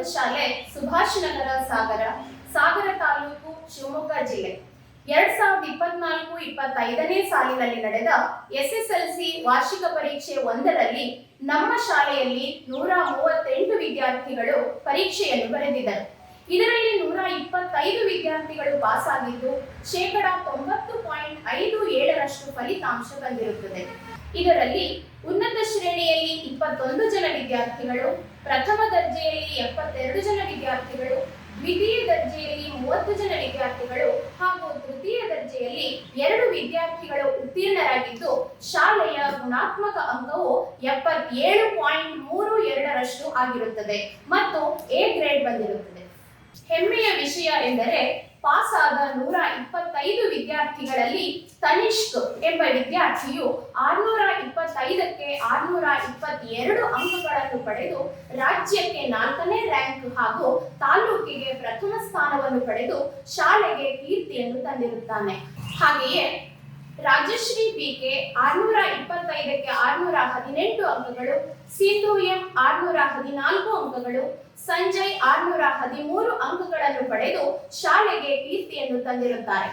ಪ್ರೌಢಶಾಲೆ ಸುಭಾಷ್ ನಗರ ಸಾಗರ ಸಾಗರ ತಾಲೂಕು ಶಿವಮೊಗ್ಗ ಜಿಲ್ಲೆ. ಎರಡ್ ಸಾವಿರದ ಇಪ್ಪತ್ನಾಲ್ಕು ಇಪ್ಪತ್ತೈದನೇ ಸಾಲಿನಲ್ಲಿ ನಡೆದ ಎಸ್ಎಸ್ಎಲ್ಸಿ ವಾರ್ಷಿಕ ಪರೀಕ್ಷೆ ಒಂದರಲ್ಲಿ ನಮ್ಮ ಶಾಲೆಯಲ್ಲಿ ನೂರ ಮೂವತ್ತೆಂಟು ವಿದ್ಯಾರ್ಥಿಗಳು ಪರೀಕ್ಷೆಯನ್ನು ಬರೆದಿದ್ದರು. ಇದರಲ್ಲಿ ನೂರ ಇಪ್ಪತ್ತೈದು ವಿದ್ಯಾರ್ಥಿಗಳು ಪಾಸ್ ಆಗಿದ್ದು ಶೇಕಡ ತೊಂಬತ್ತು ಪಾಯಿಂಟ್ ಐದು ಏಳರಷ್ಟು ಫಲಿತಾಂಶ ಬಂದಿರುತ್ತದೆ ಇದರಲ್ಲಿ ಉನ್ನತ ಶ್ರೇಣಿಯಲ್ಲಿ ಇಪ್ಪತ್ತೊಂದು ಜನ ವಿದ್ಯಾರ್ಥಿಗಳು, ಪ್ರಥಮ ದರ್ಜೆಯಲ್ಲಿ ಎಪ್ಪತ್ತೆರಡು ಜನ ವಿದ್ಯಾರ್ಥಿಗಳು, ದ್ವಿತೀಯ ದರ್ಜೆಯಲ್ಲಿ ಮೂವತ್ತು ಜನ ವಿದ್ಯಾರ್ಥಿಗಳು ಹಾಗೂ ತೃತೀಯ ದರ್ಜೆಯಲ್ಲಿ ಎರಡು ವಿದ್ಯಾರ್ಥಿಗಳು ಉತ್ತೀರ್ಣರಾಗಿದ್ದು, ಶಾಲೆಯ ಗುಣಾತ್ಮಕ ಅಂಕವು ಎಪ್ಪತ್ತೇಳು ಪಾಯಿಂಟ್ ಮೂರು ಎರಡರಷ್ಟು ಆಗಿರುತ್ತದೆ ಮತ್ತು ಎ ಗ್ರೇಡ್ ಬಂದಿರುತ್ತದೆ. ಹೆಮ್ಮೆಯ ವಿಷಯ ಎಂದರೆ ಪಾಸ್ ಆದ ನೂರ ಇಪ್ಪತ್ತೈದು ವಿದ್ಯಾರ್ಥಿಗಳಲ್ಲಿ ತನಿಷ್ಕ್ ಎಂಬ ವಿದ್ಯಾರ್ಥಿಯು ಆರ್ನೂರ ಇಪ್ಪತ್ತೈದಕ್ಕೆ ಆರ್ನೂರ ಇಪ್ಪತ್ತೆರಡು ಅಂಕಗಳನ್ನು ಪಡೆದು ರಾಜ್ಯಕ್ಕೆ ನಾಲ್ಕನೇ ರ್ಯಾಂಕ್ ಹಾಗೂ ತಾಲೂಕಿಗೆ ಪ್ರಥಮ ಸ್ಥಾನವನ್ನು ಪಡೆದು ಶಾಲೆಗೆ ಕೀರ್ತಿಯನ್ನು ತಂದಿರುತ್ತಾನೆ. ಹಾಗೆಯೇ ರಾಜಶ್ರೀ ಬಿಕೆ ಆರ್ನೂರ ಇಪ್ಪತ್ತೈದಕ್ಕೆ ಆರ್ನೂರ ಹದಿನೆಂಟು ಅಂಕಗಳು ಸಿಂಧು ಎಂ ಆರ್ನೂರ ಹದಿನಾಲ್ಕು ಅಂಕಗಳು, ಸಂಜಯ್ ಆರ್ನೂರ ಹದಿಮೂರು ಅಂಕಗಳನ್ನು ಪಡೆದು ಶಾಲೆಗೆ ಕೀರ್ತಿಯನ್ನು ತಂದಿರುತ್ತಾರೆ.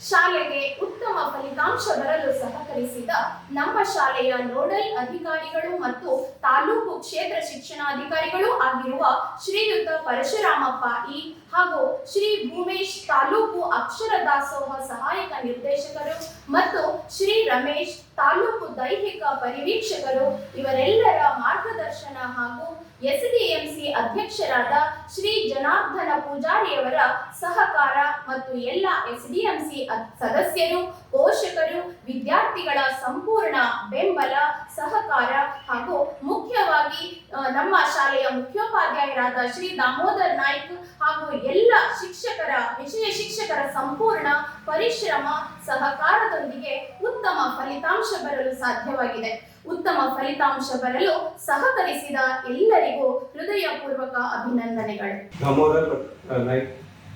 ಶಾಲೆಗೆ ಉತ್ತಮ ಫಲಿತಾಂಶ ಬರಲು ಸಹಕರಿಸಿದ ನಮ್ಮ ಶಾಲೆಯ ನೋಡಲ್ ಅಧಿಕಾರಿಗಳು ಮತ್ತು ತಾಲೂಕು ಕ್ಷೇತ್ರ ಶಿಕ್ಷಣಾಧಿಕಾರಿಗಳು ಆಗಿರುವ ಶ್ರೀಯುತ ಪರಶುರಾಮಪ್ಪ ಇ ಹಾಗೂ ಶ್ರೀ ಭೂಮೇಶ್ ತಾಲೂಕು ಅಕ್ಷರ ದಾಸೋಹ ಸಹಾಯಕ ನಿರ್ದೇಶಕರು ಮತ್ತು ಶ್ರೀ ರಮೇಶ್ ತಾಲೂಕು ದೈಹಿಕ ಪರಿವೀಕ್ಷಕರು ಇವರೆಲ್ಲರ ಮಾರ್ಗದರ್ಶನ ಹಾಗೂ ಎಸ್ಡಿಎಂಸಿ ಅಧ್ಯಕ್ಷರಾದ ಶ್ರೀ ಜನಾರ್ದನ ಪೂಜಾರಿಯವರ ಸಹಕಾರ ಮತ್ತು ಎಲ್ಲ ಎಸ್ಡಿಎಂಸಿ ಸದಸ್ಯರು, ಪೋಷಕರು, ವಿದ್ಯಾರ್ಥಿಗಳ ಸಂಪೂರ್ಣ ಬೆಂಬಲ, ಸಹಕಾರ ಹಾಗೂ ಮುಖ್ಯವಾಗಿ ನಮ್ಮ ಶಾಲೆಯ ಮುಖ್ಯೋಪಾಧ್ಯಾಯರಾದ ಶ್ರೀ ದಾಮೋದರ್ ನಾಯ್ಕ್ ಹಾಗೂ ಎಲ್ಲ ಶಿಕ್ಷಕರ, ವಿಷಯ ಶಿಕ್ಷಕರ ಸಂಪೂರ್ಣ ಪರಿಶ್ರಮ, ಸಹಕಾರದೊಂದಿಗೆ ಉತ್ತಮ ಫಲಿತಾಂಶ ಬರಲು ಸಾಧ್ಯವಾಗಿದೆ. ಉತ್ತಮ ಫಲಿತಾಂಶ ಬರಲು ಸಹಕರಿಸಿದ ಎಲ್ಲರಿಗೂ ಹೃದಯಪೂರ್ವಕ ಅಭಿನಂದನೆಗಳು. ದಾಮೋದರ್ ನಾಯ್ಕ್,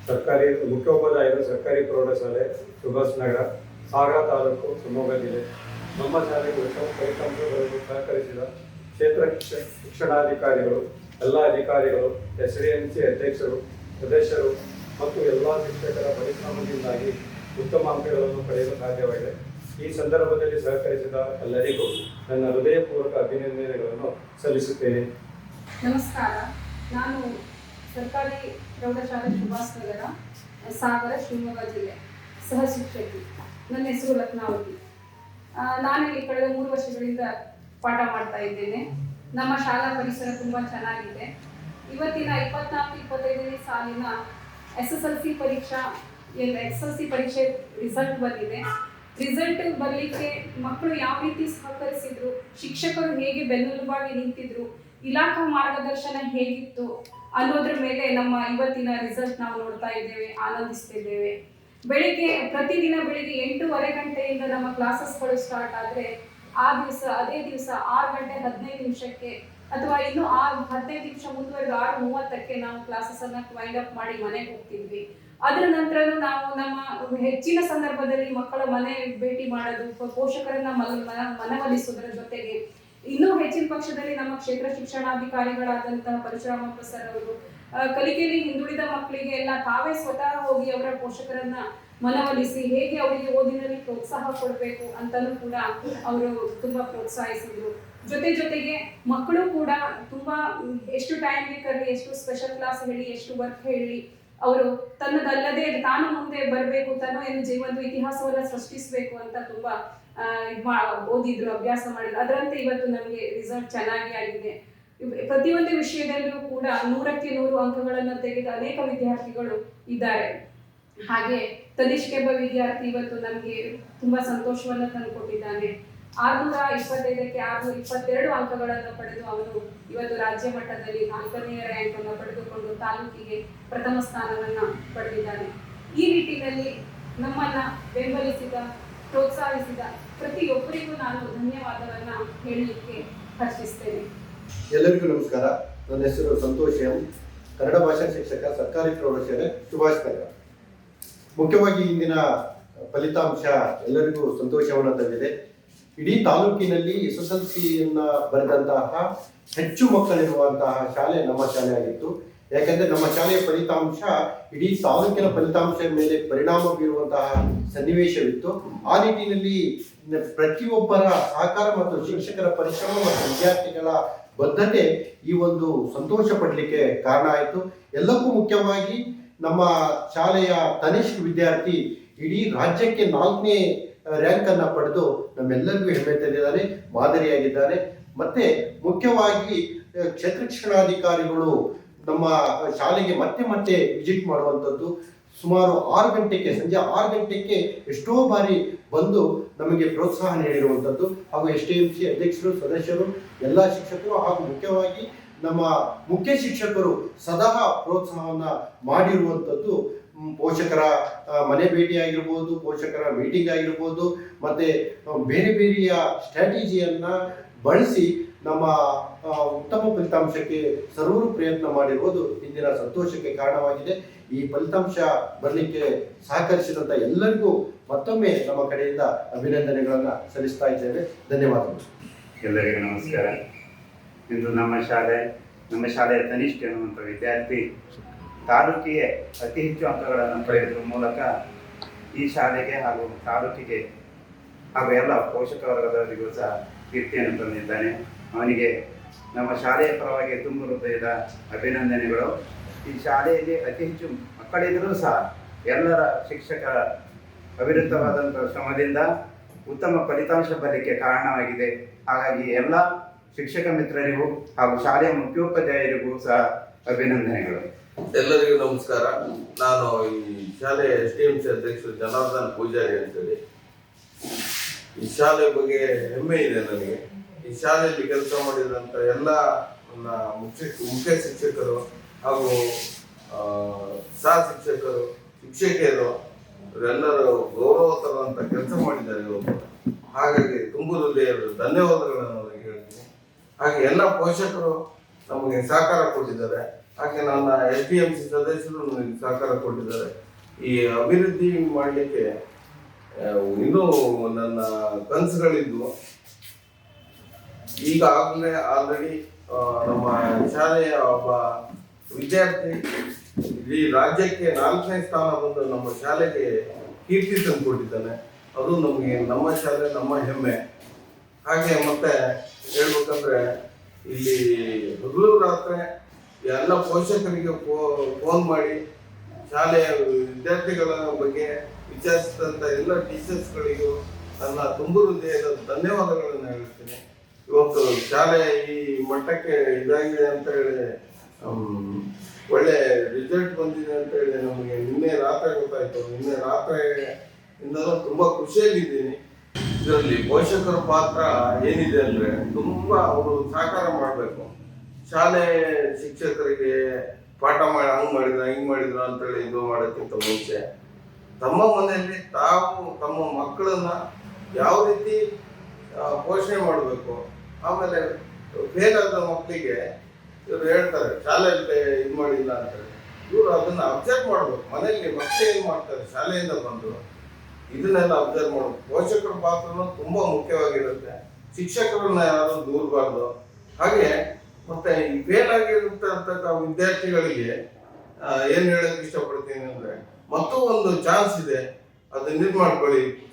ಸರ್ಕಾರಿ ಮುಖ್ಯೋಪಾಧ್ಯಾಯರು ಸರ್ಕಾರಿ ಪ್ರೌಢಶಾಲೆ, ಸುಭಾಷ್ ನಗರ, ಸಾಗರ ತಾಲೂಕು ಶಿವಮೊಗ್ಗ ಜಿಲ್ಲೆ. ನಮ್ಮ ಶಾಲೆಗೆ ಉತ್ತಮ ಫಲಿತಾಂಶ ಬರಲು ಸಹಕರಿಸಿದ ಕ್ಷೇತ್ರ ಶಿಕ್ಷಣಾಧಿಕಾರಿಗಳು, ಎಲ್ಲ ಅಧಿಕಾರಿಗಳು ಎಸ್ ಡಿ ಎಂ ಸಿ ಅಧ್ಯಕ್ಷರು, ಸದಸ್ಯರು ಮತ್ತು ಎಲ್ಲ ಶಿಕ್ಷಕರ ಪರಿಶ್ರಮದಿಂದಾಗಿ ಉತ್ತಮ ಅಂಕಗಳನ್ನು ಪಡೆಯಲು ಸಾಧ್ಯವಾಗಿದೆ. ಈ ಸಂದರ್ಭದಲ್ಲಿ ಸಹಕರಿಸಿದ ಎಲ್ಲರಿಗೂ ನನ್ನ ಹೃದಯಪೂರ್ವಕ ಅಭಿನಂದನೆಗಳನ್ನು ಸಲ್ಲಿಸುತ್ತೇನೆ. ನಮಸ್ಕಾರ. ನಾನು ಸರ್ಕಾರಿ ಪ್ರೌಢಶಾಲೆ ಸುಭಾಷ್ ನಗರ, ಸಾಗರ, ಶಿವಮೊಗ್ಗ ಜಿಲ್ಲೆ, ಸಹ ಶಿಕ್ಷಕಿ. ನನ್ನ ಹೆಸರು ರತ್ನಾವತಿ ನಾನಿಲ್ಲಿ ಕಳೆದ ಮೂರು ವರ್ಷಗಳಿಂದ ಪಾಠ ಮಾಡ್ತಾ ಇದ್ದೇನೆ. ನಮ್ಮ ಶಾಲಾ ಪರಿಸರ ತುಂಬ ಚೆನ್ನಾಗಿದೆ. ಇವತ್ತಿನ ಇಪ್ಪತ್ನಾಲ್ಕು, ಇಪ್ಪತ್ತೈದನೇ ಸಾಲಿನ ಎಸ್ ಎಸ್ ಎಲ್ ಸಿ ಪರೀಕ್ಷಾ ಎಸ್ ಎಸ್ ಸಿ ಪರೀಕ್ಷೆ ರಿಸಲ್ಟ್ ಬಂದಿದೆ. ರಿಸಲ್ಟ್ ಬರಲಿಕ್ಕೆ ಮಕ್ಕಳು ಯಾವ ರೀತಿ ಸಹಕರಿಸಿದ್ರು, ಶಿಕ್ಷಕರು ಹೇಗೆ ಬೆನ್ನೆಲುಬಾಗಿ ನಿಂತಿದ್ರು, ಇಲಾಖಾ ಮಾರ್ಗದರ್ಶನ ಹೇಗಿತ್ತು ಅನ್ನೋದ್ರ ಮೇಲೆ ನಮ್ಮ ಇವತ್ತಿನ ರಿಸಲ್ಟ್ ನಾವು ನೋಡ್ತಾ ಇದ್ದೇವೆ, ಆನಂದಿಸ್ತಿದ್ದೇವೆ. ಬೆಳಿಗ್ಗೆ, ಪ್ರತಿದಿನ ಬೆಳಿಗ್ಗೆ ಎಂಟೂವರೆ ಗಂಟೆಯಿಂದ ನಮ್ಮ ಕ್ಲಾಸಸ್ಗಳು ಸ್ಟಾರ್ಟ್ ಆದರೆ, ಆ ದಿವಸ, ಅದೇ ದಿವಸ ಆರು ಗಂಟೆ ಹದಿನೈದು ನಿಮಿಷಕ್ಕೆ ಅಥವಾ ಇನ್ನು ಆರು, ಹದಿನೈದು ನಿಮಿಷ ಮುಂದುವರೆದು ಆರು ಮೂವತ್ತಕ್ಕೆ ನಾವು ಕ್ಲಾಸಸ್ ಅನ್ನ ವೈಂಡ್ ಅಪ್ ಮಾಡಿ ಮನೆಗೆ ಹೋಗ್ತಿದ್ವಿ. ಅದರ ನಂತರ ನಾವು ನಮ್ಮ ಹೆಚ್ಚಿನ ಸಂದರ್ಭದಲ್ಲಿ ಮಕ್ಕಳ ಮನೆ ಭೇಟಿ ಮಾಡೋದು ಪೋಷಕರನ್ನ ಮನ ಮನ- ಮನವೊಲಿಸೋದ್ರ ಜೊತೆಗೆ ಇನ್ನೂ ಹೆಚ್ಚಿನ ಪಕ್ಷದಲ್ಲಿ ನಮ್ಮ ಕ್ಷೇತ್ರ ಶಿಕ್ಷಣಾಧಿಕಾರಿಗಳಾದಂತಹ ಪರಶುರಾಮಪ್ಪ ಸರ್ ಅವರು ಕಲಿಕೆಯಲ್ಲಿ ಹಿಂದುಳಿದ ಮಕ್ಕಳಿಗೆ ಎಲ್ಲ ತಾವೇ ಸ್ವತಃ ಹೋಗಿ ಅವರ ಪೋಷಕರನ್ನ ಮನವೊಲಿಸಿ ಹೇಗೆ ಅವರಿಗೆ ಓದಿನಲ್ಲಿ ಪ್ರೋತ್ಸಾಹ ಕೊಡಬೇಕು ಅಂತಲೂ ಕೂಡ ಅವರು ತುಂಬಾ ಪ್ರೋತ್ಸಾಹಿಸಿದ್ರು. ಜೊತೆ ಜೊತೆಗೆ ಮಕ್ಕಳು ಕೂಡ ತುಂಬಾ, ಎಷ್ಟು ಟೈಮ್ ಬೇಕಲ್ಲಿ ಎಷ್ಟು ಸ್ಪೆಷಲ್ ಕ್ಲಾಸ್ ಹೇಳಿ, ಎಷ್ಟು ವರ್ಕ್ ಹೇಳಿ ಅವರು ತನ್ನದಲ್ಲದೆ ತಾನು ಮುಂದೆ ಬರಬೇಕು, ತನ್ನ ಏನು ಜೀವನದ ಇತಿಹಾಸವನ್ನ ಸೃಷ್ಟಿಸಬೇಕು ಅಂತ ತುಂಬಾ ಓದಿದ್ರು, ಅಭ್ಯಾಸ ಮಾಡಿದ್ರು. ಅದರಂತೆ ಇವತ್ತು ನಮಗೆ ರಿಸಲ್ಟ್ ಚೆನ್ನಾಗಿ ಆಗಿದೆ. ಪ್ರತಿಯೊಂದು ವಿಷಯದಲ್ಲೂ ಕೂಡ ನೂರಕ್ಕೆ ನೂರು ಅಂಕಗಳನ್ನು ತೆಗೆದ ಅನೇಕ ವಿದ್ಯಾರ್ಥಿಗಳು ಇದ್ದಾರೆ. ಹಾಗೆ ತನಿಷ್ಕೆಂಬ ವಿದ್ಯಾರ್ಥಿ ಇವತ್ತು ನಮಗೆ ತುಂಬಾ ಸಂತೋಷವನ್ನು ತಂದುಕೊಟ್ಟಿದ್ದಾನೆ. ಆರ್ನೂರ ಇಪ್ಪತ್ತೈದಕ್ಕೆ ಆರ್ನೂರ ಇಪ್ಪತ್ತೆರಡು ಅಂಕಗಳನ್ನು ಪಡೆದು ಅವರು ಇವತ್ತು ರಾಜ್ಯ ಮಟ್ಟದಲ್ಲಿ ನಾಲ್ಕನೆಯ ರ್ಯಾಂಕ್ ಅನ್ನು ಪಡೆದುಕೊಂಡು ತಾಲೂಕಿಗೆ ಪ್ರಥಮ ಸ್ಥಾನವನ್ನು ಪಡೆದಿದ್ದಾರೆ ಈ ನಿಟ್ಟಿನಲ್ಲಿ ನಮ್ಮನ್ನ ಬೆಂಬಲಿಸಿದ, ಪ್ರೋತ್ಸಾಹಿಸಿದ ಪ್ರತಿಯೊಬ್ಬರಿಗೂ ನಾನು ಧನ್ಯವಾದವನ್ನ ಹೇಳಲಿಕ್ಕೆ ಹರ್ಷಿಸ್ತೇನೆ. ಎಲ್ಲರಿಗೂ ನಮಸ್ಕಾರ. ನನ್ನ ಹೆಸರು ಸಂತೋಷ್ ಎಂ. ಕನ್ನಡ ಭಾಷಾ ಶಿಕ್ಷಕ, ಸರ್ಕಾರಿ ಪ್ರೌಢಶಾಲೆ ಸುಭಾಷ್ ನಗರ ಮುಖ್ಯವಾಗಿ ಇಂದಿನ ಫಲಿತಾಂಶ ಎಲ್ಲರಿಗೂ ಸಂತೋಷವನ್ನು ತಂದಿದೆ. ಇಡೀ ತಾಲೂಕಿನಲ್ಲಿ ಎಸ್ ಎಸ್ ಎಲ್ ಸಿಯನ್ನ ಬರೆದಂತಹ ಹೆಚ್ಚು ಮಕ್ಕಳಿರುವಂತಹ ಶಾಲೆ ನಮ್ಮ ಶಾಲೆ ಆಗಿತ್ತು. ಯಾಕಂದ್ರೆ ನಮ್ಮ ಶಾಲೆಯ ಫಲಿತಾಂಶ ಇಡೀ ತಾಲೂಕಿನ ಫಲಿತಾಂಶದ ಮೇಲೆ ಪರಿಣಾಮ ಬೀರುವಂತಹ ಸನ್ನಿವೇಶವಿತ್ತು. ಆ ನಿಟ್ಟಿನಲ್ಲಿ ಪ್ರತಿಯೊಬ್ಬರ ಸಹಕಾರ ಮತ್ತು ಶಿಕ್ಷಕರ ಪರಿಶ್ರಮ ಮತ್ತು ವಿದ್ಯಾರ್ಥಿಗಳ ಬದ್ಧತೆ ಈ ಒಂದು ಸಂತೋಷ ಪಡಲಿಕ್ಕೆ ಕಾರಣ ಆಯಿತು. ಎಲ್ಲಕ್ಕೂ ಮುಖ್ಯವಾಗಿ ನಮ್ಮ ಶಾಲೆಯ ತನಿಷ್ಠ ವಿದ್ಯಾರ್ಥಿ ಇಡೀ ರಾಜ್ಯಕ್ಕೆ ನಾಲ್ಕನೇ ರ್ಯಾಂಕ್ ಅನ್ನ ಪಡೆದು ನಮ್ಮೆಲ್ಲರಿಗೂ ಹೆಮ್ಮೆ ತಂದಿದ್ದಾನೆ, ಮಾದರಿಯಾಗಿದ್ದಾನೆ. ಮತ್ತೆ ಮುಖ್ಯವಾಗಿ ಕ್ಷೇತ್ರ ಶಿಕ್ಷಣಾಧಿಕಾರಿಗಳು ನಮ್ಮ ಶಾಲೆಗೆ ಮತ್ತೆ ಮತ್ತೆ ವಿಸಿಟ್ ಮಾಡುವಂಥದ್ದು ಸುಮಾರು ಆರು ಗಂಟೆಗೆ, ಸಂಜೆ ಆರು ಗಂಟೆಗೆ ಎಷ್ಟೋ ಬಾರಿ ಬಂದು ನಮಗೆ ಪ್ರೋತ್ಸಾಹ ನೀಡಿರುವಂಥದ್ದು. ಹಾಗೂ ಎಸ್ ಟಿ ಎಂ ಸಿ ಅಧ್ಯಕ್ಷರು, ಸದಸ್ಯರು, ಎಲ್ಲ ಶಿಕ್ಷಕರು ಹಾಗೂ ಮುಖ್ಯವಾಗಿ ನಮ್ಮ ಮುಖ್ಯ ಶಿಕ್ಷಕರು ಸದಾ ಪ್ರೋತ್ಸಾಹವನ್ನು ಮಾಡಿರುವಂಥದ್ದು. ಪೋಷಕರ ಮನೆ ಭೇಟಿ ಆಗಿರ್ಬೋದು ಪೋಷಕರ ಮೀಟಿಂಗ್ ಆಗಿರ್ಬೋದು, ಮತ್ತೆ ಬೇರೆ ಬೇರೆಯ ಸ್ಟ್ರಾಟಜಿಯನ್ನು ಬಳಸಿ ನಮ್ಮ ಉತ್ತಮ ಫಲಿತಾಂಶಕ್ಕೆ ಸರ್ವರು ಪ್ರಯತ್ನ ಮಾಡಿರುವುದು ಇಂದಿನ ಸಂತೋಷಕ್ಕೆ ಕಾರಣವಾಗಿದೆ. ಈ ಫಲಿತಾಂಶ ಬರಲಿಕ್ಕೆ ಸಹಕರಿಸಿದಂಥ ಎಲ್ಲರಿಗೂ ಮತ್ತೊಮ್ಮೆ ನಮ್ಮ ಕಡೆಯಿಂದ ಅಭಿನಂದನೆಗಳನ್ನು ಸಲ್ಲಿಸ್ತಾ ಇದ್ದೇವೆ. ಧನ್ಯವಾದಗಳು. ಎಲ್ಲರಿಗೂ ನಮಸ್ಕಾರ. ಇಂದು ನಮ್ಮ ಶಾಲೆ, ನಮ್ಮ ಶಾಲೆಯ ತನಿಷ್ಠ ಎನ್ನುವಂಥ ವಿದ್ಯಾರ್ಥಿ ತಾಲೂಕಿಗೆ ಅತಿ ಹೆಚ್ಚು ಅಂಕಗಳನ್ನು ಪಡೆಯುವುದರ ಮೂಲಕ ಈ ಶಾಲೆಗೆ ಹಾಗೂ ತಾಲೂಕಿಗೆ ಹಾಗೂ ಎಲ್ಲ ಪೋಷಕ ವರ್ಗದವರಿಗೂ ಸಹ ಕೀರ್ತಿಯನ್ನು ತಂದಿದ್ದಾನೆ ಅವನಿಗೆ ನಮ್ಮ ಶಾಲೆಯ ಪರವಾಗಿ ತುಂಬ ಹೃದಯದ ಅಭಿನಂದನೆಗಳು. ಈ ಶಾಲೆಯಲ್ಲಿ ಅತಿ ಹೆಚ್ಚು ಮಕ್ಕಳಿದ್ದರೂ ಸಹ ಎಲ್ಲರ ಶಿಕ್ಷಕರ ಅವಿರುದ್ಧವಾದಂಥ ಶ್ರಮದಿಂದ ಉತ್ತಮ ಫಲಿತಾಂಶ ಬರಲಿಕ್ಕೆ ಕಾರಣವಾಗಿದೆ. ಹಾಗಾಗಿ ಎಲ್ಲ ಶಿಕ್ಷಕ ಮಿತ್ರರಿಗೂ ಹಾಗೂ ಶಾಲೆಯ ಮುಖ್ಯೋಪಾಧ್ಯಾಯರಿಗೂ ಸಹ ಅಭಿನಂದನೆಗಳು. ಎಲ್ಲರಿಗೂ ನಮಸ್ಕಾರ. ನಾನು ಈ ಶಾಲೆಯ ಎಸ್ ಡಿ ಎಂ ಸಿ ಅಧ್ಯಕ್ಷರು ಜನಾರ್ದನ್ ಪೂಜಾರಿ ಅಂತೇಳಿ. ಈ ಶಾಲೆ ಬಗ್ಗೆ ಹೆಮ್ಮೆ ಇದೆ ನನಗೆ. ಈ ಶಾಲೆಯಲ್ಲಿ ಕೆಲಸ ಮಾಡಿದಂಥ ಎಲ್ಲ ನನ್ನ ಮುಖ್ಯ ಮುಖ್ಯ ಶಿಕ್ಷಕರು ಹಾಗೂ ಸಹ ಶಿಕ್ಷಕರು, ಶಿಕ್ಷಕಿಯರು, ಇವರೆಲ್ಲರೂ ಗೌರವ ತರುವಂತ ಕೆಲಸ ಮಾಡಿದ್ದಾರೆ ಇವತ್ತು ಹಾಗಾಗಿ ತುಂಬು ಹೃದಯದ ಧನ್ಯವಾದಗಳನ್ನು ಹೇಳ್ತೀನಿ. ಹಾಗೆ ಎಲ್ಲ ಪೋಷಕರು ನಮಗೆ ಸಹಕಾರ ಕೊಟ್ಟಿದ್ದಾರೆ. ಹಾಗೆ ನನ್ನ ಎಸ್ ಡಿ ಎಂ ಸಿ ಸದಸ್ಯರು ನನಗೆ ಸಹಕಾರ ಕೊಟ್ಟಿದ್ದಾರೆ. ಈ ಅಭಿವೃದ್ಧಿ ಮಾಡಲಿಕ್ಕೆ ಇನ್ನೂ ನನ್ನ ಕನಸುಗಳಿದ್ವು. ಈಗಾಗಲೇ ಆಲ್ರೆಡಿ ನಮ್ಮ ಶಾಲೆಯ ಒಬ್ಬ ವಿದ್ಯಾರ್ಥಿ ಇಡೀ ರಾಜ್ಯಕ್ಕೆ ನಾಲ್ಕನೇ ಸ್ಥಾನ ಬಂದು ನಮ್ಮ ಶಾಲೆಗೆ ಕೀರ್ತಿ ತಂದುಕೊಟ್ಟಿದ್ದಾನೆ ಅದು ನಮಗೆ ನಮ್ಮ ಶಾಲೆ, ನಮ್ಮ ಹೆಮ್ಮೆ. ಹಾಗೆ ಮತ್ತೆ ಹೇಳ್ಬೇಕಂದ್ರೆ ಇಲ್ಲಿ ಹಗಲು ರಾತ್ರಿ ಎಲ್ಲ ಪೋಷಕರಿಗೆ ಫೋನ್ ಮಾಡಿ, ಶಾಲೆಯ ವಿದ್ಯಾರ್ಥಿಗಳ ಬಗ್ಗೆ ವಿಚಾರಿಸಿದಂಥ ಎಲ್ಲ ಟೀಚರ್ಸ್ಗಳಿಗೂ ನನ್ನ ತುಂಬು ಹೃದಯದ ಧನ್ಯವಾದಗಳನ್ನು ಹೇಳ್ತೀನಿ. ಇವತ್ತು ಶಾಲೆ ಈ ಮಟ್ಟಕ್ಕೆ ಇದಾಗಿದೆ ಅಂತ ಹೇಳಿ ಒಳ್ಳೆ ರಿಸಲ್ಟ್ ಬಂದಿದೆ ಅಂತ ಹೇಳಿ ನಮಗೆ ನಿನ್ನೆ ರಾತ್ರಿ ಗೊತ್ತಾಯ್ತು. ನಿನ್ನೆ ರಾತ್ರಿ ಇಂದಲೂ ತುಂಬಾ ಖುಷಿಯಲ್ಲಿದ್ದೀನಿ. ಇದರಲ್ಲಿ ಪೋಷಕರ ಪಾತ್ರ ಏನಿದೆ ಅಂದರೆ ತುಂಬಾ ಅವರು ಸಹಕಾರ ಮಾಡಬೇಕು. ಶಾಲೆ ಶಿಕ್ಷಕರಿಗೆ ಪಾಠ ಮಾಡಿ ಹಂಗ್ ಮಾಡಿದ್ರ, ಹಿಂಗ್ ಮಾಡಿದ್ರ ಅಂತೇಳಿ ಇದು ಮಾಡೋಕ್ಕಿಂತ ಮುಂಚೆ ತಮ್ಮ ಮನೆಯಲ್ಲಿ ತಾವು ತಮ್ಮ ಮಕ್ಕಳನ್ನ ಯಾವ ರೀತಿ ಪೋಷಣೆ ಮಾಡಬೇಕು? ಆಮೇಲೆ ಫೇಲ್ ಮಕ್ಕಳಿಗೆ ಇವ್ರು ಹೇಳ್ತಾರೆ ಶಾಲೆಯಲ್ಲಿ ಇದು ಮಾಡಿಲ್ಲ ಅಂತೇಳಿ. ಇವರು ಅದನ್ನ ಅಬ್ಸರ್ವ್ ಮಾಡ್ಬೇಕು. ಮನೆಯಲ್ಲಿ ಮಕ್ಕಳು ಏನು ಮಾಡ್ತಾರೆ? ಶಾಲೆಯಿಂದ ಬಂದು ಇದನ್ನೆಲ್ಲ ಅಬ್ಸರ್ವ್ ಮಾಡಬೇಕು. ಪೋಷಕರ ಪಾತ್ರನೂ ತುಂಬಾ ಮುಖ್ಯವಾಗಿರುತ್ತೆ. ಶಿಕ್ಷಕರನ್ನ ಯಾರು ದೂರಬಾರ್ದು. ಹಾಗೆ ಮತ್ತೆ ಫೇಲ್ ಆಗಿರ್ತಕ್ಕಂಥ ವಿದ್ಯಾರ್ಥಿಗಳಿಗೆ ಏನು ಹೇಳಕ್ ಇಷ್ಟಪಡ್ತೀನಿ ಅಂದ್ರೆ, ಮತ್ತೂ ಒಂದು ಚಾನ್ಸ್ ಇದೆ, ಅದನ್ನ ಇದು ಮಾಡ್ಕೊಳ್ಳಿ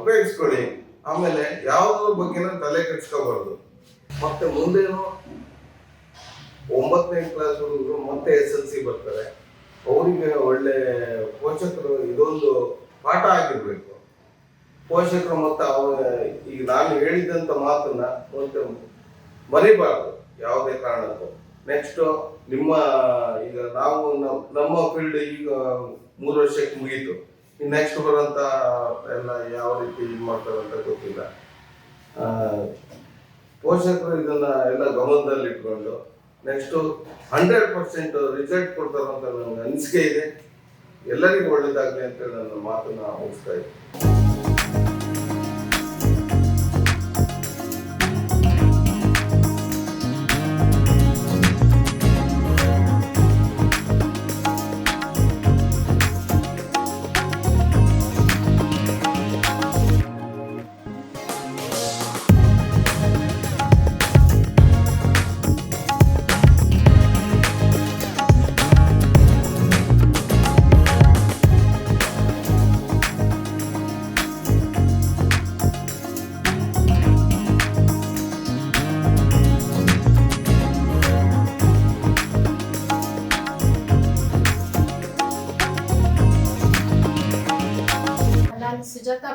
ಉಪಯೋಗಿಸ್ಕೊಳ್ಳಿ. ಆಮೇಲೆ ಯಾವುದ್ರ ಬಗ್ಗೆನೂ ತಲೆ ಕೆಡಿಸ್ಕೋಬಾರ್ದು. ಮತ್ತೆ ಮುಂದೇನು ಒಂಬತ್ತನೇ ಕ್ಲಾಸ್ ಹುಡುಗರು ಮತ್ತೆ ಎಸ್ ಎಲ್ ಸಿ ಬರ್ತಾರೆ. ಅವರಿಗೆ ಒಳ್ಳೆ ಪೋಷಕರು, ಇದೊಂದು ಪಾಠ ಆಗಿರ್ಬೇಕು. ಪೋಷಕರು ಮತ್ತೆ ಅವ, ಈಗ ನಾನು ಹೇಳಿದಂತ ಮಾತನ್ನ ಮತ್ತೆ ಮರಿಬಾರ್ದು. ಯಾವುದೇ ಕಾರಣಕ್ಕೂ. ನೆಕ್ಸ್ಟ್ ನಿಮ್ಮ ಈಗ ನಾವು ನಮ್- ನಮ್ಮ ಫೀಲ್ಡ್ ಈಗ ಮೂರು ವರ್ಷಕ್ಕೆ ಮುಗೀತು. ನೆಕ್ಸ್ಟ್ ಬರುವಂತ ಎಲ್ಲ ಯಾವ ರೀತಿ ಇದು ಮಾಡ್ತಾರೆ ಅಂತ ಗೊತ್ತಿಲ್ಲ. ಪೋಷಕರು ಇದನ್ನ ಎಲ್ಲ ಗಮನದಲ್ಲಿ ಇಟ್ಕೊಂಡು ನೆಕ್ಸ್ಟ್ ಹಂಡ್ರೆಡ್ ಪರ್ಸೆಂಟ್ ರಿಸಲ್ಟ್ ಕೊಡ್ತಾರಂತ ಅಂತ ಅನಿಸಿಕೆ ಇದೆ. ಎಲ್ಲರಿಗೂ ಒಳ್ಳೇದಾಗ್ಲಿ ಅಂತೇಳಿ ನನ್ನ ಮಾತನ್ನ ಮುಗಿಸ್ತಾ ಇದ್ದೀನಿ.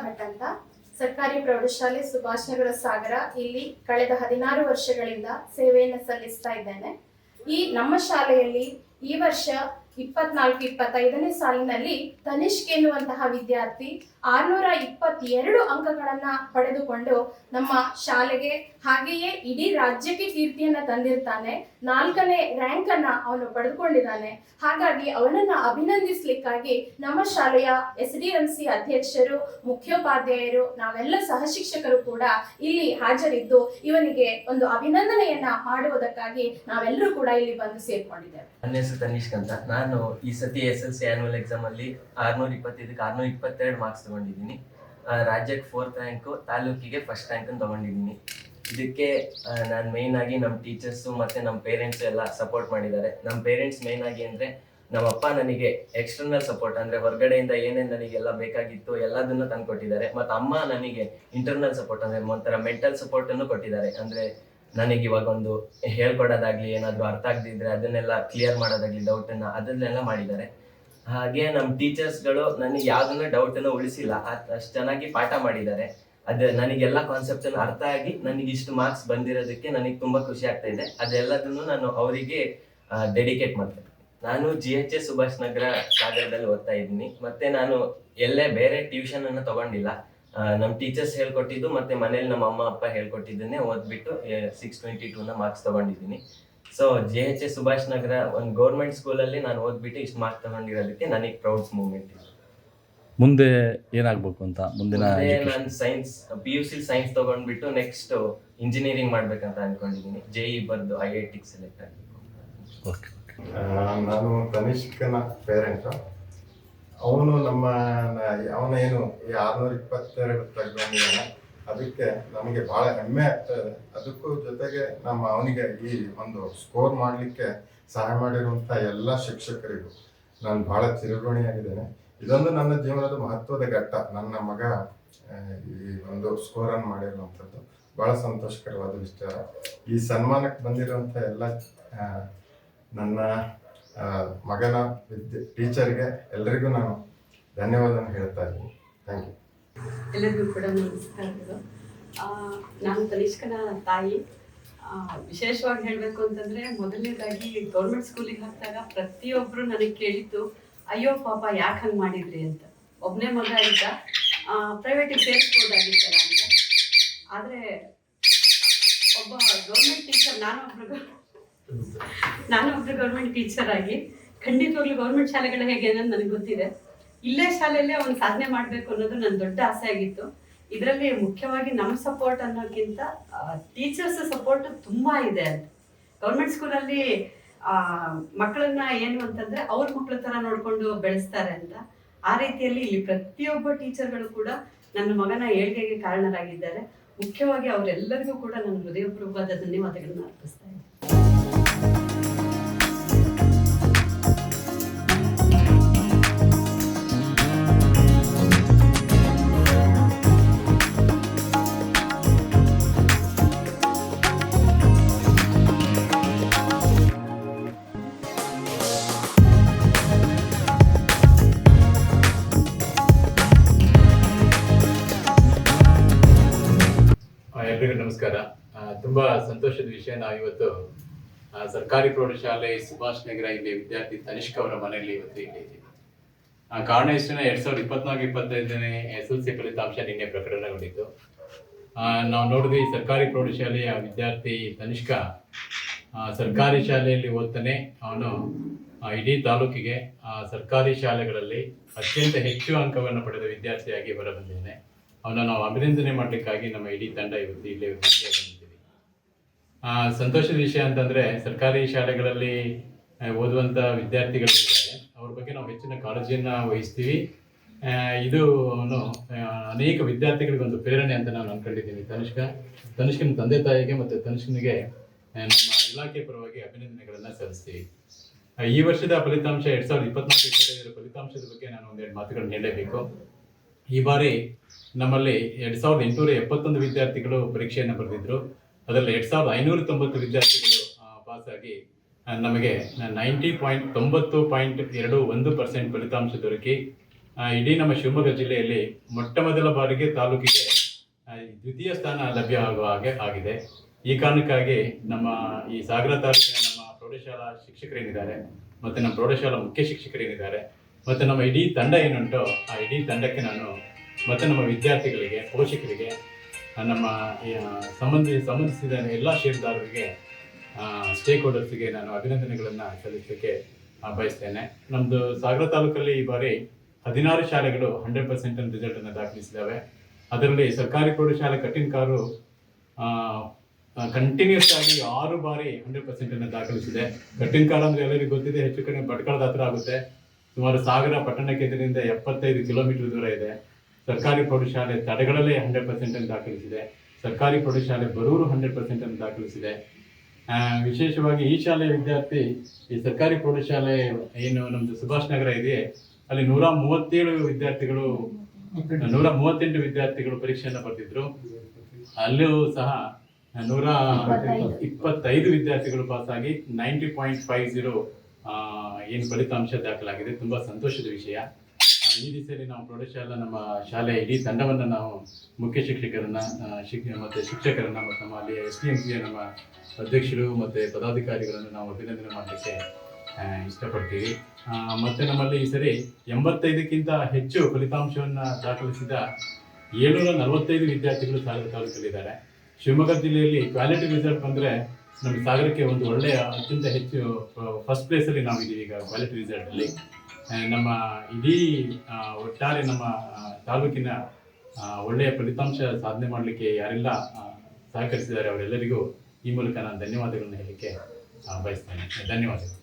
ಭಟ್ ಅಂತ ಸರ್ಕಾರಿ ಪ್ರೌಢಶಾಲೆ ಸುಭಾಷ್ ನಗರ ಸಾಗರ ಇಲ್ಲಿ ಕಳೆದ ಹದಿನಾರು ವರ್ಷಗಳಿಂದ ಸೇವೆಯನ್ನು ಸಲ್ಲಿಸ್ತಾ ಇದ್ದೇನೆ. ಈ ನಮ್ಮ ಶಾಲೆಯಲ್ಲಿ ಈ ವರ್ಷ ಇಪ್ಪತ್ನಾಲ್ಕು, ಇಪ್ಪತ್ತೈದನೇ ಸಾಲಿನಲ್ಲಿ ತನಿಷ್ಕ್ ಎನ್ನುವಂತಹ ವಿದ್ಯಾರ್ಥಿ ಆರ್ನೂರ ಇಪ್ಪತ್ತೆರಡು ಅಂಕಗಳನ್ನ ಪಡೆದುಕೊಂಡು ನಮ್ಮ ಶಾಲೆಗೆ ಹಾಗೆಯೇ ಇಡೀ ರಾಜ್ಯಕ್ಕೆ ಕೀರ್ತಿಯನ್ನ ತಂದಿರ್ತಾನೆ. ನಾಲ್ಕನೇ ರ್ಯಾಂಕ್ ಅನ್ನ ಅವನು ಪಡೆದುಕೊಂಡಿದ್ದಾನೆ. ಹಾಗಾಗಿ ಅವನನ್ನ ಅಭಿನಂದಿಸ್ಲಿಕ್ಕಾಗಿ ನಮ್ಮ ಶಾಲೆಯ ಎಸ್ ಡಿ ಅಧ್ಯಕ್ಷರು, ಮುಖ್ಯೋಪಾಧ್ಯಾಯರು, ನಾವೆಲ್ಲ ಸಹ ಶಿಕ್ಷಕರು ಕೂಡ ಇಲ್ಲಿ ಹಾಜರಿದ್ದು ಇವನಿಗೆ ಒಂದು ಅಭಿನಂದನೆಯನ್ನ ಮಾಡುವುದಕ್ಕಾಗಿ ನಾವೆಲ್ಲರೂ ಕೂಡ ಇಲ್ಲಿ ಬಂದು ಸೇರ್ಕೊಂಡಿದ್ದೇವೆ. ಅಂತ. ನಾನು ಈ ಸತಿ S L C annual exam ಅಲ್ಲಿ ಆರ್ನೂರ ಇಪ್ಪತ್ತೈದಕ್ಕೆ ಆರ್ನೂರ ಇಪ್ಪತ್ತೆರಡು ಮಾರ್ಕ್ಸ್ ತಗೊಂಡಿದ್ದೀನಿ. ರಾಜ್ಯಕ್ಕೆ ಫೋರ್ತ್ ರ್ಯಾಂಕು ತಾಲೂಕಿಗೆ ಫಸ್ಟ್ ರ್ಯಾಂಕನ್ನು ತಗೊಂಡಿದ್ದೀನಿ. ಇದಕ್ಕೆ ನಾನು ಮೇಯ್ನ್ ಆಗಿ ನಮ್ಮ ಟೀಚರ್ಸು ಮತ್ತೆ ನಮ್ಮ ಪೇರೆಂಟ್ಸ್ ಎಲ್ಲ ಸಪೋರ್ಟ್ ಮಾಡಿದ್ದಾರೆ. ನಮ್ಮ ಪೇರೆಂಟ್ಸ್ ಮೇಯ್ನ್ ಆಗಿ ಅಂದ್ರೆ, ನಮ್ಮಪ್ಪ ನನಗೆ ಎಕ್ಸ್ಟರ್ನಲ್ ಸಪೋರ್ಟ್ ಅಂದ್ರೆ ಹೊರಗಡೆಯಿಂದ ಏನೇನು ನನಗೆಲ್ಲ ಬೇಕಾಗಿತ್ತು ಎಲ್ಲದನ್ನು ತಂದ್ಕೊಟ್ಟಿದ್ದಾರೆ. ಮತ್ತು ಅಮ್ಮ ನನಗೆ ಇಂಟರ್ನಲ್ ಸಪೋರ್ಟ್ ಅಂದ್ರೆ ಒಂಥರ ಮೆಂಟಲ್ ಸಪೋರ್ಟ್ ಅನ್ನು ಕೊಟ್ಟಿದ್ದಾರೆ. ಅಂದ್ರೆ ನನಗೆ ಇವಾಗ ಒಂದು ಹೇಳ್ಕೊಡೋದಾಗ್ಲಿ, ಏನಾದರೂ ಅರ್ಥ ಆಗದಿದ್ರೆ ಅದನ್ನೆಲ್ಲ ಕ್ಲಿಯರ್ ಮಾಡೋದಾಗ್ಲಿ ಡೌಟ್ ಅನ್ನ ಅದನ್ನೆಲ್ಲ ಮಾಡಿದ್ದಾರೆ. ಹಾಗೆ ನಮ್ಮ ಟೀಚರ್ಸ್ಗಳು ನನಗೆ ಯಾವ್ದನ್ನ ಡೌಟ್ ಅನ್ನು ಉಳಿಸಿಲ್ಲ. ಅಷ್ಟು ಚೆನ್ನಾಗಿ ಪಾಠ ಮಾಡಿದ್ದಾರೆ. ಅದೇ ನನಗೆಲ್ಲ ಕಾನ್ಸೆಪ್ಟ್ ಅನ್ನು ಅರ್ಥ ಆಗಿ ನನಗೆ ಇಷ್ಟು ಮಾರ್ಕ್ಸ್ ಬಂದಿರೋದಕ್ಕೆ ನನಗೆ ತುಂಬಾ ಖುಷಿ ಆಗ್ತಾ ಇದೆ. ಅದೆಲ್ಲದನ್ನು ನಾನು ಅವರಿಗೆ ಡೆಡಿಕೇಟ್ ಮಾಡ್ತೇನೆ ನಾನು G H S Subhash Nagar ಸಾಗರದಲ್ಲಿ ಓದ್ತಾ ಇದ್ದೀನಿ. ಮತ್ತೆ ನಾನು ಎಲ್ಲೇ ಬೇರೆ ಟ್ಯೂಷನ್ ಅನ್ನು ತಗೊಂಡಿಲ್ಲ. ನಮ್ಮ ಟೀಚರ್ಸ್ ಹೇಳ್ಕೊಟ್ಟಿದ್ದು ಮತ್ತೆ ಮನೇಲಿ ನಮ್ಮ ಅಮ್ಮ, ಅಪ್ಪ ಹೇಳ್ಕೊಟ್ಟಿದ್ದನ್ನೇ ಓದ್ಬಿಟ್ಟು ಸಿಕ್ಸ್ ಟ್ವೆಂಟಿ ಟೂನ ಮಾರ್ಕ್ಸ್ ತಗೊಂಡಿದ್ದೀನಿ. So J H S Subhash Nagar ಒಂದು ಗೌರ್ಮೆಂಟ್ ಸ್ಕೂಲಲ್ಲಿ ನಾನು ಓದ್ಬಿಟ್ಟು ಇಷ್ಟು ಮಾರ್ಕ್ ತಗೊಂಡಿರೋದಕ್ಕೆ ನನಗೆ ಪ್ರೌಡ್ ಮೂಮೆಂಟ್ ಇದೆ. ಮುಂದೆ ಏನಾಗಬೇಕು ಅಂತ? ಮುಂದಿನ education? ನಾನು science P U C science ತಗೊಂಡ್ಬಿಟ್ಟು ನೆಕ್ಸ್ಟ್ ಇಂಜಿನಿಯರಿಂಗ್ ಮಾಡ್ಬೇಕಂತ ಅನ್ಕೊಂಡಿದ್ದೀನಿ ಜೆ ಇ ಬರ್ದು ಐ ಐ ಟಿ ಸೆಲೆಕ್ಟ್ ಆಗಬೇಕು. ಆ, ನಾನು ತನಿಷ್ಕನ ಪೇರೆಂಟ್ ಅವನು ನಮ್ಮ ಅವನ ಏನು ಈ ಆರ್ನೂರ ಇಪ್ಪತ್ತೆರಡು ತಗೊಂಡಿದ್ದಾನೆ ಅದಕ್ಕೆ ನಮಗೆ ಬಹಳ ಹೆಮ್ಮೆ ಆಗ್ತಾ ಅದಕ್ಕೂ ಜೊತೆಗೆ ನಮ್ಮ ಅವನಿಗೆ ಈ ಒಂದು ಸ್ಕೋರ್ ಮಾಡಲಿಕ್ಕೆ ಸಹಾಯ ಮಾಡಿರುವಂಥ ಎಲ್ಲ ಶಿಕ್ಷಕರಿಗೂ ನಾನು ಬಹಳ ಚಿರಋಣಿಯಾಗಿದ್ದೇನೆ ಇದೊಂದು ನನ್ನ ಜೀವನದ ಮಹತ್ವದ ಘಟ್ಟ. ನನ್ನ ಮಗ ಈ ಒಂದು ಸ್ಕೋರನ್ನು ಮಾಡಿರುವಂಥದ್ದು ಬಹಳ ಸಂತೋಷಕರವಾದ ವಿಚಾರ. ಈ ಸನ್ಮಾನಕ್ಕೆ ಬಂದಿರುವಂಥ ಎಲ್ಲ ನನ್ನ ಮಗನ ವಿದ್ಯೆ ಟೀಚರ್ಗೆ ಎಲ್ಲರಿಗೂ ನಾನು ಧನ್ಯವಾದ ಹೇಳ್ತಾ ಇದ್ದೀನಿ. ಥ್ಯಾಂಕ್ ಯು ಎಲ್ಲರಿಗೂ ಕೂಡ ನಮಸ್ಕಾರಗಳು ಆ, ನಾನು ತನಿಷ್ಕನ ತಾಯಿ. ವಿಶೇಷವಾಗಿ ಹೇಳಬೇಕು ಅಂತಂದರೆ ಮೊದಲನೇದಾಗಿ ಗೌರ್ಮೆಂಟ್ ಸ್ಕೂಲಿಗೆ ಹಾಕಿದಾಗ ಪ್ರತಿಯೊಬ್ಬರು ನನಗೆ ಕೇಳಿದ್ದು ಅಯ್ಯೋ ಪಾಪ ಯಾಕೆ ಹಂಗೆ ಮಾಡಿದ್ರಿ? ಅಂತ. ಒಬ್ಬನೇ ಮಗ ಇದ್ದ ಪ್ರೈವೇಟಿಗೆ ಸೇರಿಸ್ಬೋದಾಗಿತ್ತಲ್ಲ ಅಂತ. ಆದರೆ ಒಬ್ಬ ಗೌರ್ಮೆಂಟ್ ಟೀಚರ್ ನಾನೊಬ್ರು ನಾನೊಬ್ರು ಗೌರ್ಮೆಂಟ್ ಟೀಚರ್ ಆಗಿ ಖಂಡಿತವಾಗ್ಲೂ ಗೌರ್ಮೆಂಟ್ ಶಾಲೆಗಳು ಹೇಗೆ ಅನ್ನೋದು ನನಗೆ ಗೊತ್ತಿದೆ. ಇಲ್ಲೇ ಶಾಲೆಯಲ್ಲೇ ಒಂದು ಸಾಧನೆ ಮಾಡಬೇಕು ಅನ್ನೋದು ನನ್ನ ದೊಡ್ಡ ಆಸೆ ಆಗಿತ್ತು. ಇದರಲ್ಲಿ ಮುಖ್ಯವಾಗಿ ನಮ್ಮ ಸಪೋರ್ಟ್ ಅನ್ನೋಕ್ಕಿಂತ ಟೀಚರ್ಸ್ ಸಪೋರ್ಟ್ ತುಂಬಾ ಇದೆ ಅಂತ ಗೌರ್ಮೆಂಟ್ ಸ್ಕೂಲಲ್ಲಿ ಮಕ್ಕಳನ್ನ ಏನು ಅಂತಂದ್ರೆ ಅವ್ರ ಮಕ್ಕಳ ತರ ನೋಡ್ಕೊಂಡು ಬೆಳೆಸ್ತಾರೆ ಅಂತ. ಆ ರೀತಿಯಲ್ಲಿ ಇಲ್ಲಿ ಪ್ರತಿಯೊಬ್ಬ ಟೀಚರ್ಗಳು ಕೂಡ ನನ್ನ ಮಗನ ಏಳ್ಗೆಗೆ ಕಾರಣರಾಗಿದ್ದಾರೆ. ಮುಖ್ಯವಾಗಿ ಅವರೆಲ್ಲರಿಗೂ ಕೂಡ ನನ್ನ ಹೃದಯಪೂರ್ವಕವಾದ ಧನ್ಯವಾದಗಳನ್ನ ಅರ್ಪಿಸ್ತಾ ನಮಸ್ಕಾರ. ತುಂಬಾ ಸಂತೋಷದ ವಿಷಯ ನಾವು ಇವತ್ತು ಸರ್ಕಾರಿ ಪ್ರೌಢಶಾಲೆ ಸುಭಾಷ್ ನಗರ ಇಲ್ಲಿ ವಿದ್ಯಾರ್ಥಿ ತನಿಷ್ಕ್ ಅವರ ಮನೆಯಲ್ಲಿ ಇವತ್ತು ಇಲ್ಲಿ ಇದ್ದೀವಿ. ಆ, ಕಾರಣ ಇಷ್ಟನೇ ಎರಡ್ ಸಾವಿರದ ಇಪ್ಪತ್ನಾಲ್ಕು ಇಪ್ಪತ್ತೈದನೇ ಎಸ್ ಎಲ್ ಸಿ ಫಲಿತಾಂಶ ನಿನ್ನೆ ಪ್ರಕಟಗೊಂಡಿತ್ತು. ನಾವು ನೋಡಿದ್ವಿ ಸರ್ಕಾರಿ ಪ್ರೌಢಶಾಲೆಯ ವಿದ್ಯಾರ್ಥಿ ತನಿಷ್ಕ ಆ, ಸರ್ಕಾರಿ ಶಾಲೆಯಲ್ಲಿ ಓದ್ತಾನೆ. ಅವನು ಇಡೀ ತಾಲೂಕಿಗೆ ಸರ್ಕಾರಿ ಶಾಲೆಗಳಲ್ಲಿ ಅತ್ಯಂತ ಹೆಚ್ಚು ಅಂಕವನ್ನು ಪಡೆದ ವಿದ್ಯಾರ್ಥಿಯಾಗಿ ಹೊರಬಂದಿದ್ದಾನೆ. ಅವನ ನಾವು ಅಭಿನಂದನೆ ಮಾಡಲಿಕ್ಕಾಗಿ ನಮ್ಮ ಇಡೀ ತಂಡ ಇವತ್ತು ಇಲ್ಲೇ ಬಂದಿದ್ದೀವಿ. ಸಂತೋಷದ ವಿಷಯ ಅಂತಂದ್ರೆ ಸರ್ಕಾರಿ ಶಾಲೆಗಳಲ್ಲಿ ಓದುವಂತ ವಿದ್ಯಾರ್ಥಿಗಳಿದ್ದಾರೆ. ಅವ್ರ ಬಗ್ಗೆ ನಾವು ಹೆಚ್ಚಿನ ಕಾಳಜಿಯನ್ನ ವಹಿಸ್ತೀವಿ. ಇದು ಅನೇಕ ವಿದ್ಯಾರ್ಥಿಗಳಿಗೆ ಒಂದು ಪ್ರೇರಣೆ ಅಂತ ನಾನು ಅನ್ಕೊಂಡಿದ್ದೀನಿ. ತನುಷ್ಕ, ತನುಷ್ಕನ ತಂದೆ ತಾಯಿಗೆ ಮತ್ತು ತನುಷ್ಕನಿಗೆ ನಮ್ಮ ಇಲಾಖೆ ಪರವಾಗಿ ಅಭಿನಂದನೆಗಳನ್ನ ಸಲ್ಲಿಸ್ತೀವಿ. ಈ ವರ್ಷದ ಫಲಿತಾಂಶ ಎರಡ್ ಸಾವಿರದ ಇಪ್ಪತ್ನಾಲ್ಕು ಇಪ್ಪತ್ತೈದರ ಫಲಿತಾಂಶದ ಬಗ್ಗೆ ನಾನು ಒಂದೆರಡು ಮಾತುಗಳನ್ನು ಹೇಳಬೇಕು ಈ ಬಾರಿ ನಮ್ಮಲ್ಲಿ ಎರಡು ಸಾವಿರದ ಎಂಟುನೂರ ಎಪ್ಪತ್ತೊಂದು ವಿದ್ಯಾರ್ಥಿಗಳು ಪರೀಕ್ಷೆಯನ್ನು ಬರೆದಿದ್ರು. ಅದರಲ್ಲಿ ಎರಡು ಸಾವಿರದ ಐನೂರ ತೊಂಬತ್ತು ವಿದ್ಯಾರ್ಥಿಗಳು ಪಾಸಾಗಿ ನಮಗೆ ನೈಂಟಿ ಪಾಯಿಂಟ್ ತೊಂಬತ್ತು ಪಾಯಿಂಟ್ ಎರಡು ಒಂದು ಪರ್ಸೆಂಟ್ ಫಲಿತಾಂಶ ದೊರಕಿ ಇಡೀ ನಮ್ಮ ಶಿವಮೊಗ್ಗ ಜಿಲ್ಲೆಯಲ್ಲಿ ಮೊಟ್ಟ ಮೊದಲ ಬಾರಿಗೆ ತಾಲೂಕಿಗೆ ದ್ವಿತೀಯ ಸ್ಥಾನ ಲಭ್ಯ ಆಗುವ ಹಾಗೆ ಆಗಿದೆ. ಈ ಕಾರಣಕ್ಕಾಗಿ ನಮ್ಮ ಈ ಸಾಗರ ತಾಲೂಕಿನ ನಮ್ಮ ಪ್ರೌಢಶಾಲಾ ಶಿಕ್ಷಕರೇನಿದ್ದಾರೆ ಮತ್ತು ನಮ್ಮ ಪ್ರೌಢಶಾಲಾ ಮುಖ್ಯ ಶಿಕ್ಷಕರೇನಿದ್ದಾರೆ ಮತ್ತು ನಮ್ಮ ಇಡೀ ತಂಡ ಏನುಂಟೋ, ಆ ಇಡೀ ತಂಡಕ್ಕೆ ನಾನು ಮತ್ತು ನಮ್ಮ ವಿದ್ಯಾರ್ಥಿಗಳಿಗೆ, ಪೋಷಕರಿಗೆ ನಮ್ಮ ಸಂಬಂಧಿ, ಸಂಬಂಧಿಸಿದ ಎಲ್ಲ ಷೇರುದಾರರಿಗೆ ಸ್ಟೇಕ್ ಹೋಲ್ಡರ್ಸ್ಗೆ ನಾನು ಅಭಿನಂದನೆಗಳನ್ನು ಸಲ್ಲಿಸಲಿಕ್ಕೆ ಬಯಸ್ತೇನೆ. ನಮ್ಮದು ಸಾಗರ ತಾಲೂಕಲ್ಲಿ ಈ ಬಾರಿ ಹದಿನಾರು ಶಾಲೆಗಳು ಹಂಡ್ರೆಡ್ ಪರ್ಸೆಂಟ್ ರಿಸಲ್ಟನ್ನು ದಾಖಲಿಸಿದ್ದಾವೆ. ಅದರಲ್ಲಿ ಸರ್ಕಾರಿ ಪ್ರೌಢಶಾಲೆ ಕಠಿಣಕಾರು ಕಂಟಿನ್ಯೂಸ್ ಆಗಿ ಆರು ಬಾರಿ ಹಂಡ್ರೆಡ್ ಪರ್ಸೆಂಟ್ ಅನ್ನು ದಾಖಲಿಸಿದೆ. ಕಠಿಣಕಾರ ಅಂದ್ರೆ ಎಲ್ಲರಿಗೂ ಗೊತ್ತಿದೆ, ಹೆಚ್ಚು ಕಡಿಮೆ ಭಟ್ಕಳದ ಹತ್ರ ಆಗುತ್ತೆ. ಸುಮಾರು ಸಾಗರ ಪಟ್ಟಣ ಕೇಂದ್ರದಿಂದ ಎಪ್ಪತ್ತೈದು ಕಿಲೋಮೀಟರ್ ದೂರ ಇದೆ. ಸರ್ಕಾರಿ ಪ್ರೌಢಶಾಲೆ ತಡೆಗಳಲ್ಲೇ ಹಂಡ್ರೆಡ್ ಪರ್ಸೆಂಟ್ ಅನ್ನು ದಾಖಲಿಸಿದೆ. ಸರ್ಕಾರಿ ಪ್ರೌಢಶಾಲೆ ಬರೂರು ಹಂಡ್ರೆಡ್ ಪರ್ಸೆಂಟ್ ಅನ್ನು ದಾಖಲಿಸಿದೆ. ಆ, ವಿಶೇಷವಾಗಿ ಈ ಶಾಲೆಯ ವಿದ್ಯಾರ್ಥಿ ಈ ಸರ್ಕಾರಿ ಪ್ರೌಢಶಾಲೆ ಏನು ನಮ್ದು ಸುಭಾಷ್ ನಗರ ಇದೆಯೇ ಅಲ್ಲಿ ನೂರ ಮೂವತ್ತೇಳು ವಿದ್ಯಾರ್ಥಿಗಳು ನೂರ ಮೂವತ್ತೆಂಟು ವಿದ್ಯಾರ್ಥಿಗಳು ಪರೀಕ್ಷೆಯನ್ನು ಬರೆದಿದ್ರು. ಅಲ್ಲೂ ಸಹ ನೂರ ಇಪ್ಪತ್ತೈದು. ವಿದ್ಯಾರ್ಥಿಗಳು ಪಾಸ್ ಆಗಿ ನೈಂಟಿ ಪಾಯಿಂಟ್ ಫೈವ್ ಜೀರೋ ಏನು ಫಲಿತಾಂಶ ದಾಖಲಾಗಿದೆ, ತುಂಬ ಸಂತೋಷದ ವಿಷಯ. ಈ ದಿಸೆಯಲ್ಲಿ ನಾವು ಪ್ರೌಢಶಾಲೆ, ನಮ್ಮ ಶಾಲೆಯ ಇಡೀ ತಂಡವನ್ನು ನಾವು ಮುಖ್ಯ ಶಿಕ್ಷಕರನ್ನ ಶಿಕ್, ಮತ್ತೆ ಶಿಕ್ಷಕರನ್ನ ಮತ್ತು ನಮ್ಮ ಅಲ್ಲಿ ಎಸ್ ಡಿ ಎಂ ಸಿಯ ನಮ್ಮ ಅಧ್ಯಕ್ಷರು ಮತ್ತು ಪದಾಧಿಕಾರಿಗಳನ್ನು ನಾವು ಅಭಿನಂದನೆ ಮಾಡಲಿಕ್ಕೆ ಇಷ್ಟಪಡ್ತೀವಿ. ಮತ್ತು ಮತ್ತೆ ನಮ್ಮಲ್ಲಿ ಈ ಸರಿ ಎಂಬತ್ತೈದಕ್ಕಿಂತ ಹೆಚ್ಚು ಫಲಿತಾಂಶವನ್ನು ದಾಖಲಿಸಿದ ಏಳ್ನೂರ ನಲವತ್ತೈದು ವಿದ್ಯಾರ್ಥಿಗಳು ಸಾಗರ ತಾಲೂಕಲ್ಲಿದ್ದಾರೆ. ಶಿವಮೊಗ್ಗ ಜಿಲ್ಲೆಯಲ್ಲಿ ಕ್ವಾಲಿಟಿ ರಿಸಲ್ಟ್ ಬಂದ್ರೆ ನಮ್ಮ ಸಾಗರಕ್ಕೆ ಒಂದು ಒಳ್ಳೆಯ ಅತ್ಯಂತ ಹೆಚ್ಚು ಫಸ್ಟ್ ಪ್ಲೇಸ್ ಅಲ್ಲಿ ನಾವು ಇದೀವಿ ಈಗ ಕ್ವಾಲಿಟಿ ರಿಸಲ್ಟ್ ಅಲ್ಲಿ. ನಮ್ಮ ಇಡೀ ಒಟ್ಟಾರೆ ನಮ್ಮ ತಾಲೂಕಿನ ಒಳ್ಳೆಯ ಫಲಿತಾಂಶ ಸಾಧನೆ ಮಾಡಲಿಕ್ಕೆ ಯಾರೆಲ್ಲ ಸಹಕರಿಸಿದ್ದಾರೆ ಅವರೆಲ್ಲರಿಗೂ ಈ ಮೂಲಕ ನಾನು ಧನ್ಯವಾದಗಳನ್ನು ಹೇಳಲಿಕ್ಕೆ ಬಯಸ್ತೇನೆ. ಧನ್ಯವಾದಗಳು.